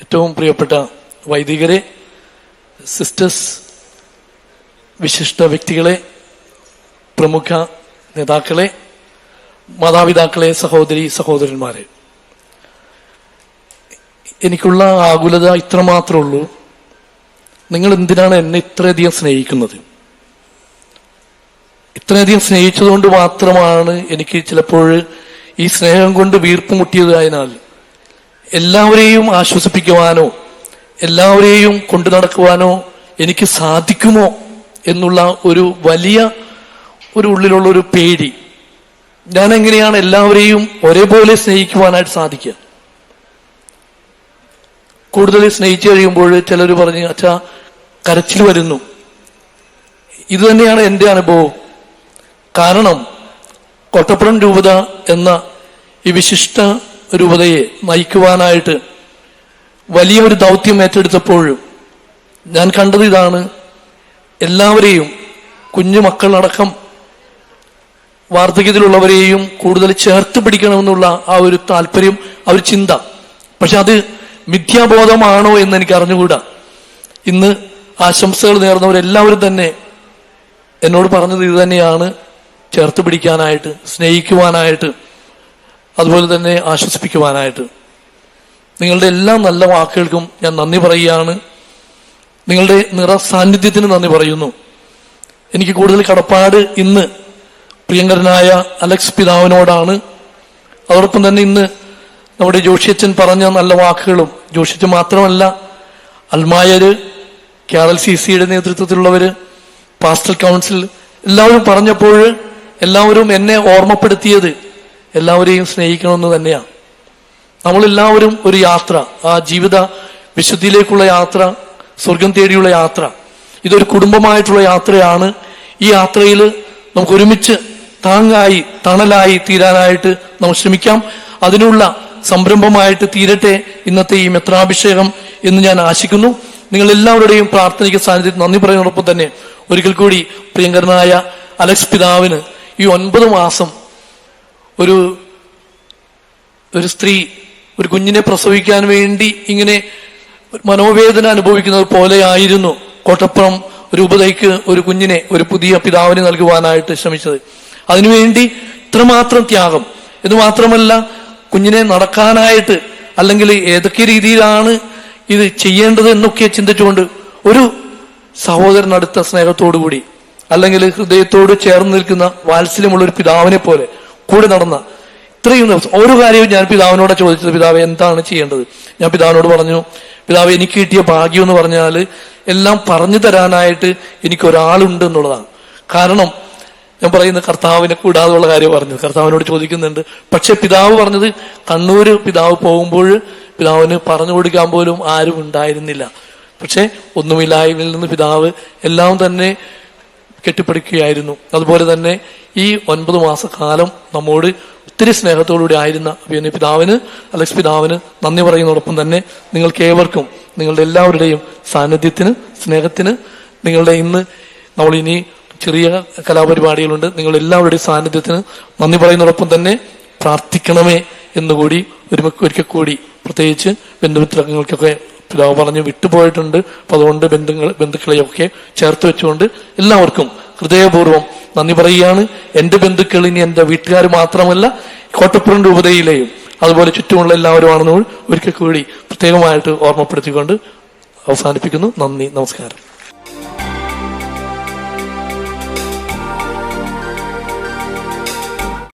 ഏറ്റവും പ്രിയപ്പെട്ട വൈദികരെ സിസ്റ്റേഴ്സ് വിശിഷ്ട വ്യക്തികളെ പ്രമുഖ നേതാക്കളെ മാതാപിതാക്കളെ സഹോദരി സഹോദരന്മാരെ. എനിക്കുള്ള ആകുലത ഇത്രമാത്രമേ ഉള്ളൂ. നിങ്ങൾ എന്തിനാണ് എന്നെ ഇത്രയധികം സ്നേഹിക്കുന്നത്? ഇത്രയധികം സ്നേഹിച്ചതുകൊണ്ട് മാത്രമാണ് എനിക്ക് ചിലപ്പോൾ ഈ സ്നേഹം കൊണ്ട് വീർപ്പ് മുട്ടിയതായതിനാൽ എല്ലാവരെയും ആശ്വസിപ്പിക്കുവാനോ എല്ലാവരെയും കൊണ്ടു നടക്കുവാനോ എനിക്ക് സാധിക്കുമോ എന്നുള്ള ഒരു വലിയ ഒരു ഉള്ളിലുള്ള ഒരു പേടി. ഞാൻ എങ്ങനെയാണ് എല്ലാവരെയും ഒരേപോലെ സ്നേഹിക്കുവാനായിട്ട് സാധിക്കുക? കൂടുതൽ സ്നേഹിച്ചു കഴിയുമ്പോൾ ചിലർ പറഞ്ഞ് അച്ഛാ കരച്ചിൽ വരുന്നു. ഇത് തന്നെയാണ് എന്റെ അനുഭവം. കാരണം കൊട്ടപ്പുറം രൂപത എന്ന ഈ വിശിഷ്ട രൂപതയെ നയിക്കുവാനായിട്ട് വലിയൊരു ദൗത്യം ഏറ്റെടുത്തപ്പോൾ ഞാൻ കണ്ടത് ഇതാണ്. എല്ലാവരെയും കുഞ്ഞു മക്കളടക്കം വാർദ്ധക്യത്തിലുള്ളവരെയും കൂടുതൽ ചേർത്ത് പിടിക്കണമെന്നുള്ള ആ ഒരു താല്പര്യം ആ ഒരു ചിന്ത. പക്ഷെ അത് മിഥ്യാബോധമാണോ എന്ന് എനിക്ക് അറിഞ്ഞുകൂടാ. ഇന്ന് ആശംസകൾ നേർന്നവരെല്ലാവരും തന്നെ എന്നോട് പറഞ്ഞത് ഇത് തന്നെയാണ് ചേർത്ത് പിടിക്കാനായിട്ട് സ്നേഹിക്കുവാനായിട്ട് അതുപോലെ തന്നെ ആശ്വസിപ്പിക്കുവാനായിട്ട്. നിങ്ങളുടെ എല്ലാ നല്ല വാക്കുകൾക്കും ഞാൻ നന്ദി പറയുകയാണ്. നിങ്ങളുടെ നിറ സാന്നിധ്യത്തിന് നന്ദി പറയുന്നു. എനിക്ക് കൂടുതൽ കടപ്പാട് ഇന്ന് പ്രിയങ്കരനായ അലക്സ് പിതാവിനോടാണ്. അതോടൊപ്പം തന്നെ ഇന്ന് നമ്മുടെ ജോഷിയച്ചൻ പറഞ്ഞ നല്ല വാക്കുകളും ജോഷിയച്ചൻ മാത്രമല്ല അൽമായര് കേരൾ സി സിയുടെ നേതൃത്വത്തിലുള്ളവര് പാസ്റ്റൽ കൗൺസിൽ എല്ലാവരും പറഞ്ഞപ്പോൾ എല്ലാവരും എന്നെ ഓർമ്മപ്പെടുത്തിയത് എല്ലാവരെയും സ്നേഹിക്കണമെന്ന് തന്നെയാണ്. നമ്മളെല്ലാവരും ഒരു യാത്ര ആ ജീവിത വിശുദ്ധിയിലേക്കുള്ള യാത്ര സ്വർഗം തേടിയുള്ള യാത്ര ഇതൊരു കുടുംബമായിട്ടുള്ള യാത്രയാണ്. ഈ യാത്രയിൽ നമുക്ക് ഒരുമിച്ച് താങ്ങായി തണലായി തീരാനായിട്ട് നമുക്ക് ശ്രമിക്കാം. അതിനുള്ള സംരംഭമായിട്ട് തീരട്ടെ ഇന്നത്തെ ഈ മെത്രാഭിഷേകം എന്ന് ഞാൻ ആശിക്കുന്നു. നിങ്ങൾ എല്ലാവരുടെയും പ്രാർത്ഥനയ്ക്ക് സാന്നിധ്യത്തിൽ നന്ദി പറയുന്നതോടൊപ്പം തന്നെ ഒരിക്കൽ കൂടി പ്രിയങ്കരനായ അലക്സ് പിതാവിന് ഈ ഒൻപത് മാസം ഒരു ഒരു സ്ത്രീ ഒരു കുഞ്ഞിനെ പ്രസവിക്കാൻ വേണ്ടി ഇങ്ങനെ മനോവേദന അനുഭവിക്കുന്നത് പോലെയായിരുന്നു കോട്ടപ്പുറം രൂപതയ്ക്ക് ഒരു കുഞ്ഞിനെ ഒരു പുതിയ പിതാവിനെ നൽകുവാനായിട്ട് ശ്രമിച്ചത്. അതിനുവേണ്ടി ഇത്രമാത്രം ത്യാഗം. ഇത് മാത്രമല്ല കുഞ്ഞിനെ നടക്കാനായിട്ട് അല്ലെങ്കിൽ ഏതൊക്കെ രീതിയിലാണ് ഇത് ചെയ്യേണ്ടത് എന്നൊക്കെ ചിന്തിച്ചുകൊണ്ട് ഒരു സഹോദരനടുത്ത സ്നേഹത്തോടു കൂടി അല്ലെങ്കിൽ ഹൃദയത്തോട് ചേർന്ന് നിൽക്കുന്ന വാത്സല്യമുള്ള ഒരു പിതാവിനെ പോലെ കൂടെ നടന്ന ഇത്രയും ദിവസം ഒരു കാര്യവും ഞാൻ പിതാവിനോട് ചോദിച്ചത് പിതാവ് എന്താണ് ചെയ്യേണ്ടത്? ഞാൻ പിതാവിനോട് പറഞ്ഞു പിതാവ് എനിക്ക് കിട്ടിയ ഭാഗ്യം എന്ന് പറഞ്ഞാൽ എല്ലാം പറഞ്ഞു തരാനായിട്ട് എനിക്ക് ഒരാളുണ്ട് എന്നുള്ളതാണ്. കാരണം ഞാൻ പറയുന്ന കർത്താവിനെ കൂടാതെയുള്ള കാര്യം പറഞ്ഞത് കർത്താവിനോട് ചോദിക്കുന്നുണ്ട്. പക്ഷെ പിതാവ് പറഞ്ഞത് കണ്ണൂര് പിതാവ് പോകുമ്പോൾ പിതാവിന് പറഞ്ഞു കൊടുക്കാൻ പോലും ആരും ഉണ്ടായിരുന്നില്ല. പക്ഷെ ഒന്നുമില്ലായ്മയിൽ നിന്ന് പിതാവ് എല്ലാം തന്നെ കെട്ടിപ്പടുക്കുകയായിരുന്നു. അതുപോലെ തന്നെ ഈ ഒൻപത് മാസക്കാലം നമ്മോട് ഒത്തിരി സ്നേഹത്തോടുകൂടി ആയിരുന്ന പിന്നെ പിതാവിന് അലക്സ് പിതാവിന് നന്ദി പറയുന്നതോടൊപ്പം തന്നെ നിങ്ങൾക്ക് ഏവർക്കും നിങ്ങളുടെ എല്ലാവരുടെയും സാന്നിധ്യത്തിന് സ്നേഹത്തിന് നിങ്ങളുടെ ഇന്ന് നമ്മൾ ഇനി ചെറിയ കലാപരിപാടികളുണ്ട്. നിങ്ങൾ എല്ലാവരുടെയും സാന്നിധ്യത്തിന് നന്ദി പറയുന്നതോടൊപ്പം തന്നെ പ്രാർത്ഥിക്കണമേ എന്നുകൂടി ഒരു ഒരിക്കൽ കൂടി പ്രത്യേകിച്ച് ബന്ധുമിത്രങ്ങൾക്കൊക്കെ പിതാവ് പറഞ്ഞ് വിട്ടുപോയിട്ടുണ്ട്. അപ്പൊ അതുകൊണ്ട് ബന്ധുങ്ങൾ ബന്ധുക്കളെയൊക്കെ ചേർത്ത് വെച്ചുകൊണ്ട് എല്ലാവർക്കും ഹൃദയപൂർവം നന്ദി പറയുകയാണ്. എന്റെ ബന്ധുക്കൾ ഇനി എന്റെ വീട്ടുകാർ മാത്രമല്ല കോട്ടപ്പുറം രൂപതയിലെയും അതുപോലെ ചുറ്റുമുള്ള എല്ലാവരുമാണെന്ന് ഒരിക്കൽ കൂടി പ്രത്യേകമായിട്ട് ഓർമ്മപ്പെടുത്തിക്കൊണ്ട് അവസാനിപ്പിക്കുന്നു. നന്ദി നമസ്കാരം.